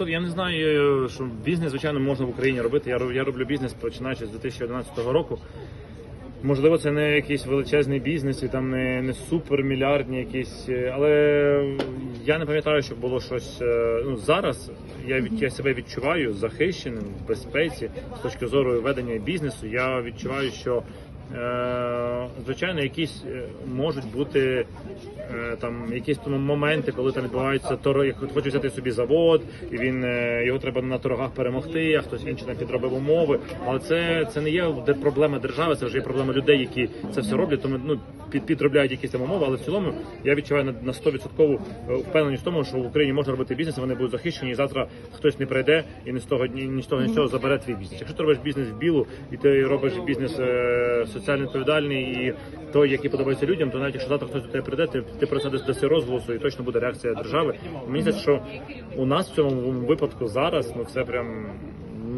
Я не знаю, що бізнес, звичайно, можна в Україні робити. Я, я роблю бізнес починаючи з 2011 року. Можливо, це не якийсь величезний бізнес і там не, не супермільярдні якісь, е, але я не пам'ятаю, щоб було щось. е, Ну зараз я я себе відчуваю захищеним в безпеці з точки зору ведення бізнесу. Я відчуваю, що е, звичайно, якісь е, можуть бути там якісь моменти, коли там відбуваються як хоче взяти собі завод, і він е, його треба на торгах перемогти, а хтось інший там підробив умови. Але це, це не є проблема держави, це вже є проблема людей, які це все роблять. Тому ну під, підробляють якісь там умови. Але в цілому я відчуваю на, на 100% впевненість в тому, що в Україні можна робити бізнес, вони будуть захищені. І завтра хтось не прийде і ні з того ні, ні з того, ні з цього забере твій бізнес. Якщо ти робиш бізнес в білу, і ти робиш бізнес е, соціально відповідальний і той, який подобається людям, то навіть якщо завтра хтось до тебе прийде, ти, ти про це десь даси розголосу і точно буде реакція держави. Мені здається, що у нас в цьому випадку зараз ну це прям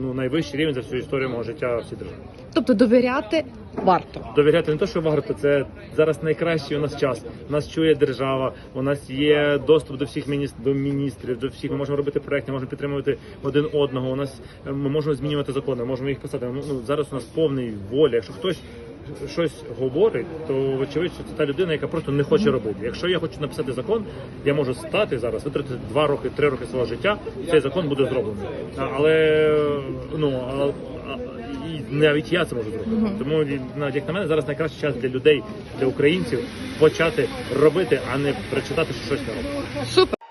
ну найвищий рівень за всю історію мого життя в цій державі. Тобто довіряти варто. Довіряти не те, що варто, це зараз найкращий у нас час. Нас чує держава, у нас є доступ до всіх міністр, до міністрів, до всіх. Ми можемо робити проекти, можемо підтримувати один одного. У нас е, ми можемо змінювати закони, можемо їх писати. Ну ну, зараз у нас повний воля. Якщо хтось щось говорить, то вочевидь, що це та людина, яка просто не хоче робити. Якщо я хочу написати закон, я можу стати зараз, витратити два роки, три роки свого життя, і цей закон буде зроблений. Але ну а, а, і навіть я це можу зробити. Тому навіть як на мене зараз найкращий час для людей, для українців почати робити, а не прочитати, що щось не робить. Супер.